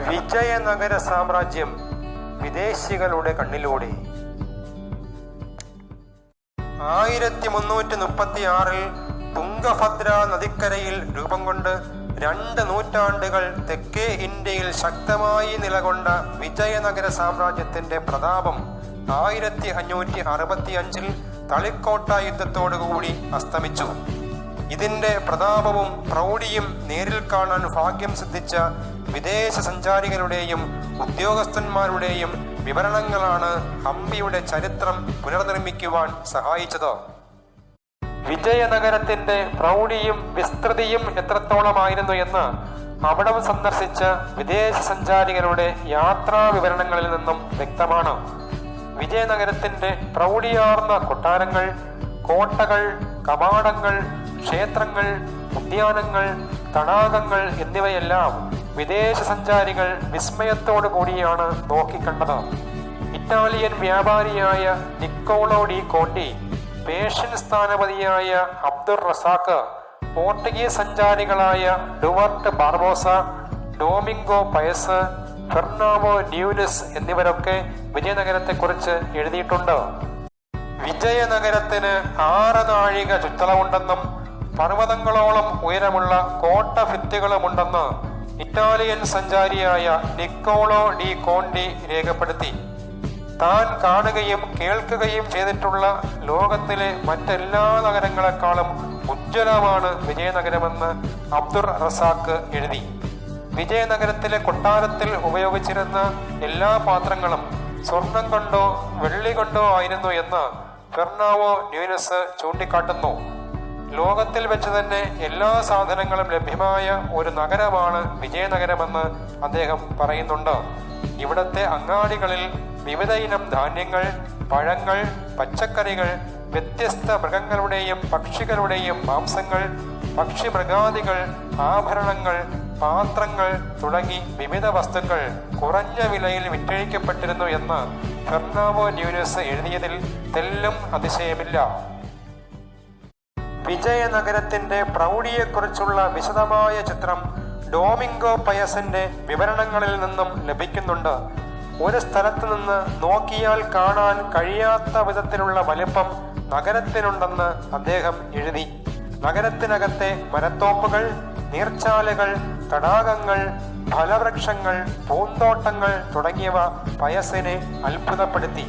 വിജയനഗര സാമ്രാജ്യം വിദേശികളുടെ കണ്ണിലൂടെ. ആയിരത്തി മുന്നൂറ്റി മുപ്പത്തി ആറിൽ തുംഗഭദ്ര നദിക്കരയിൽ രൂപം കൊണ്ട് രണ്ട് നൂറ്റാണ്ടുകൾ തെക്കേ ഇന്ത്യയിൽ ശക്തമായി നിലകൊണ്ട വിജയനഗര സാമ്രാജ്യത്തിന്റെ പ്രതാപം ആയിരത്തി അഞ്ഞൂറ്റി അറുപത്തി അഞ്ചിൽ തളിക്കോട്ട യുദ്ധത്തോടുകൂടി അസ്തമിച്ചു. ഇതിന്റെ പ്രതാപവും പ്രൗഢിയും നേരിൽ കാണാൻ ഭാഗ്യം സിദ്ധിച്ച വിദേശ സഞ്ചാരികളുടെയും ഉദ്യോഗസ്ഥന്മാരുടെയും വിവരണങ്ങളാണ് ഹംപിയുടെ ചരിത്രം പുനർനിർമ്മിക്കുവാൻ സഹായിച്ചത്. വിജയനഗരത്തിന്റെ പ്രൗഢിയും വിസ്തൃതിയും എത്രത്തോളമായിരുന്നു എന്ന് അവിടം സന്ദർശിച്ച വിദേശ സഞ്ചാരികളുടെ യാത്രാ വിവരണങ്ങളിൽ നിന്നും വ്യക്തമാണ്. വിജയനഗരത്തിന്റെ പ്രൗഢിയാർന്ന കൊട്ടാരങ്ങൾ കോട്ടകൾ കവാടങ്ങൾ ക്ഷേത്രങ്ങൾ ഉദ്യാനങ്ങൾ തടാകങ്ങൾ എന്നിവയെല്ലാം വിദേശ സഞ്ചാരികൾ വിസ്മയത്തോടു കൂടിയാണ് നോക്കിക്കണ്ടത്. ഇറ്റാലിയൻ വ്യാപാരിയായ നിക്കോളോ ഡി കോണ്ടി പേഷ്യൻ സ്ഥാനപതിയായ Abdul Razzaq Portuguese സഞ്ചാരികളായ Duarte Barbosa Domingo Paes Fernao Nunes എന്നിവരൊക്കെ വിജയനഗരത്തെക്കുറിച്ച് എഴുതിയിട്ടുണ്ട്. വിജയനഗരത്തിന് ആറ് നാഴിക ചുറ്റളവുണ്ടെന്നും പർവതങ്ങളോളം ഉയരമുള്ള കോട്ട ഭിത്തികളുമുണ്ടെന്ന് ഇറ്റാലിയൻ സഞ്ചാരിയായ നിക്കോളോ ഡി കോണ്ടി രേഖപ്പെടുത്തി. താൻ കാണുകയും കേൾക്കുകയും ചെയ്തിട്ടുള്ള ലോകത്തിലെ മറ്റെല്ലാ നഗരങ്ങളെക്കാളും ഉജ്ജ്വലമാണ് വിജയനഗരമെന്ന് അബ്ദുർ റസാഖ് എഴുതി. വിജയനഗരത്തിലെ കൊട്ടാരത്തിൽ ഉപയോഗിച്ചിരുന്ന എല്ലാ പാത്രങ്ങളും സ്വർണം കൊണ്ടോ വെള്ളി കൊണ്ടോ ആയിരുന്നു എന്ന് ഫെർണാവോ ന്യൂനസ് ചൂണ്ടിക്കാട്ടുന്നു. ലോകത്തിൽ വെച്ച് തന്നെ എല്ലാ സാധനങ്ങളും ലഭ്യമായ ഒരു നഗരമാണ് വിജയനഗരമെന്ന് അദ്ദേഹം പറയുന്നുണ്ട്. ഇവിടത്തെ അങ്ങാടികളിൽ വിവിധ ഇനം ധാന്യങ്ങൾ പഴങ്ങൾ പച്ചക്കറികൾ വ്യത്യസ്ത മൃഗങ്ങളുടെയും പക്ഷികളുടെയും മാംസങ്ങൾ പക്ഷിമൃഗാദികൾ ആഭരണങ്ങൾ പാത്രങ്ങൾ തുടങ്ങി വിവിധ വസ്തുക്കൾ കുറഞ്ഞ വിലയിൽ വിറ്റഴിക്കപ്പെട്ടിരുന്നു എന്ന് ഫെർണാവോ ന്യൂനസ് എഴുതിയതിൽ തെല്ലും അതിശയമില്ല. വിജയനഗരത്തിന്റെ പ്രൗഢിയെക്കുറിച്ചുള്ള വിശദമായ ചിത്രം ഡോമിംഗോ പയസിന്റെ വിവരണങ്ങളിൽ നിന്നും ലഭിക്കുന്നുണ്ട്. ഒരു സ്ഥലത്ത് നിന്ന് നോക്കിയാൽ കാണാൻ കഴിയാത്ത വിധത്തിലുള്ള വലിപ്പം നഗരത്തിനുണ്ടെന്ന് അദ്ദേഹം എഴുതി. നഗരത്തിനകത്തെ മരത്തോപ്പുകൾ നീർച്ചാലുകൾ തടാകങ്ങൾ ഫലവൃക്ഷങ്ങൾ പൂന്തോട്ടങ്ങൾ തുടങ്ങിയവ പയസിനെ അത്ഭുതപ്പെടുത്തി.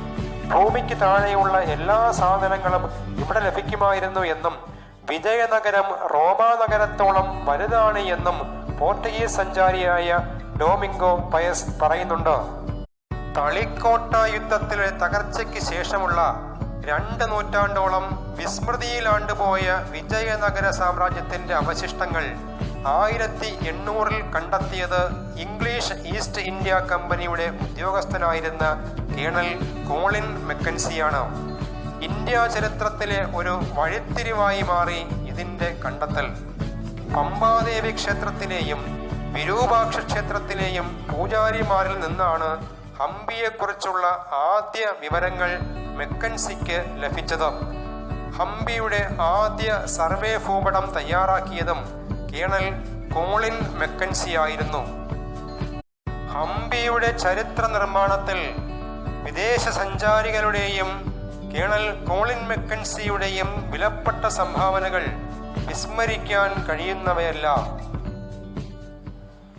ഭൂമിക്ക് താഴെയുള്ള എല്ലാ സാധനങ്ങളും ഇവിടെ ലഭിക്കുമായിരുന്നു എന്നും വിജയനഗരം റോമാനഗരത്തോളം വലുതാണ് എന്നും പോർട്ടുഗീസ് സഞ്ചാരിയായ ഡോമിംഗോ പയസ് പറയുന്നുണ്ട്. തളിക്കോട്ട യുദ്ധത്തിലെ തകർച്ചയ്ക്ക് ശേഷമുള്ള രണ്ട് നൂറ്റാണ്ടോളം വിസ്മൃതിയിലാണ്ടുപോയ വിജയനഗര സാമ്രാജ്യത്തിന്റെ അവശിഷ്ടങ്ങൾ ആയിരത്തി എണ്ണൂറിൽ കണ്ടെത്തിയത് ഇംഗ്ലീഷ് ഈസ്റ്റ് ഇന്ത്യ കമ്പനിയുടെ ഉദ്യോഗസ്ഥനായിരുന്ന കേണൽ കോളിൻ മെക്കൻസിയാണ്. ഇന്ത്യ ചരിത്രത്തിലെ ഒരു വഴിത്തിരിവായി മാറി ഇതിന്റെ കണ്ടെത്തൽ. പമ്പാദേവി ക്ഷേത്രത്തിലെയും വിരൂപാക്ഷ ക്ഷേത്രത്തിലെയും പൂജാരിമാരിൽ നിന്നാണ് ഹംപിയെക്കുറിച്ചുള്ള ആദ്യ വിവരങ്ങൾ മെക്കൻസിക്ക് ലഭിച്ചത്. ഹംപിയുടെ ആദ്യ സർവേ ഭൂപടം തയ്യാറാക്കിയതും കേണൽ കോളിൻ മെക്കൻസി ആയിരുന്നു. ഹംപിയുടെ ചരിത്ര നിർമ്മാണത്തിൽ വിദേശ സഞ്ചാരികളുടെയും കേണൽ കോളിൻ മെക്കൻസിയുടെയും വിലപ്പെട്ട സംഭാവനകൾ വിസ്മരിക്കാൻ കഴിയുന്നവയല്ല.